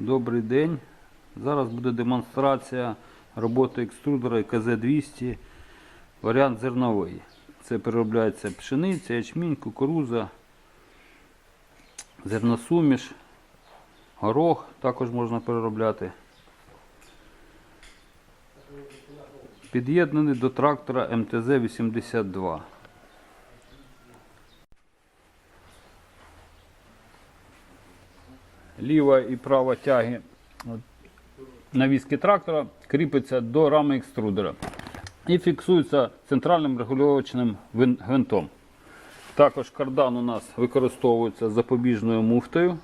Добрий день. Зараз буде демонстрація роботи екструдера КЗ-200, варіант зерновий. Це переробляється пшениця, ячмінь, кукуруза, зерносуміш, горох також можна переробляти. Під'єднаний до трактора МТЗ-82. Ліва і права тяги навіски трактора кріпиться до рами екструдера і фіксується центральним регулювачним гвинтом. Також кардан у нас використовується запобіжною муфтою.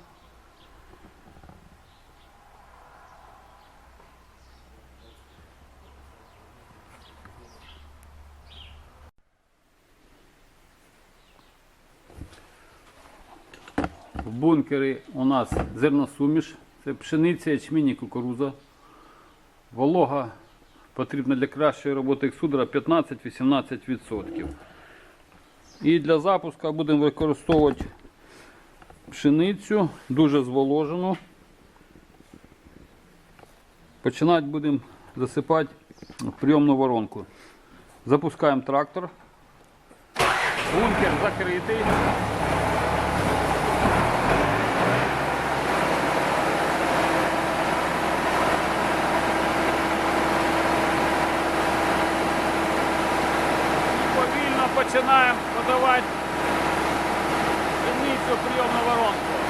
В бункері у нас зерносуміш, це пшениця, ячмінь і кукуруза. Волога потрібна для кращої роботи екструдера 15-18%. І для запуску будемо використовувати пшеницю, дуже зволожену. Починати будемо засипати в прийомну воронку. Запускаємо трактор. Бункер закритий. І повільно подавать подавати приемную воронку.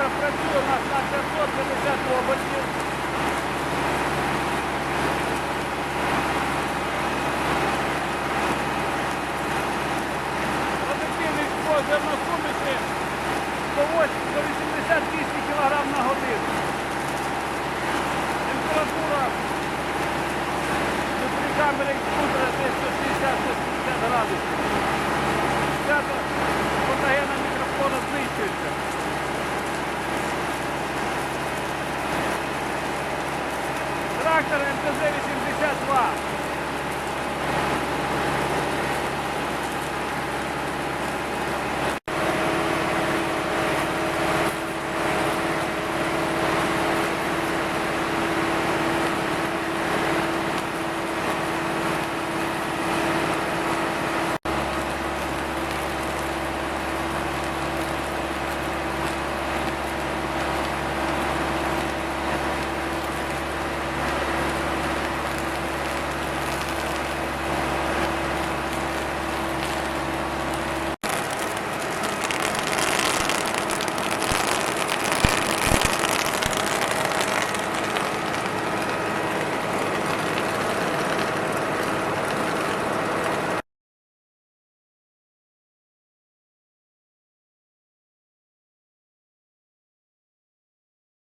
Трактор працює у нас на 550 обертів. Трактор МТЗ-82.